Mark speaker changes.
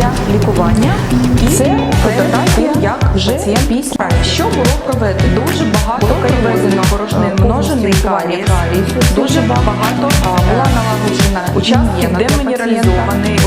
Speaker 1: Для лікування. І
Speaker 2: Це
Speaker 1: фотографія, як
Speaker 2: вже після.
Speaker 1: Що було проведено? Дуже багато перевезено
Speaker 2: проведено,
Speaker 1: порожнин, множений
Speaker 2: калій,
Speaker 1: дуже багато була налагоджена участків демінералізований,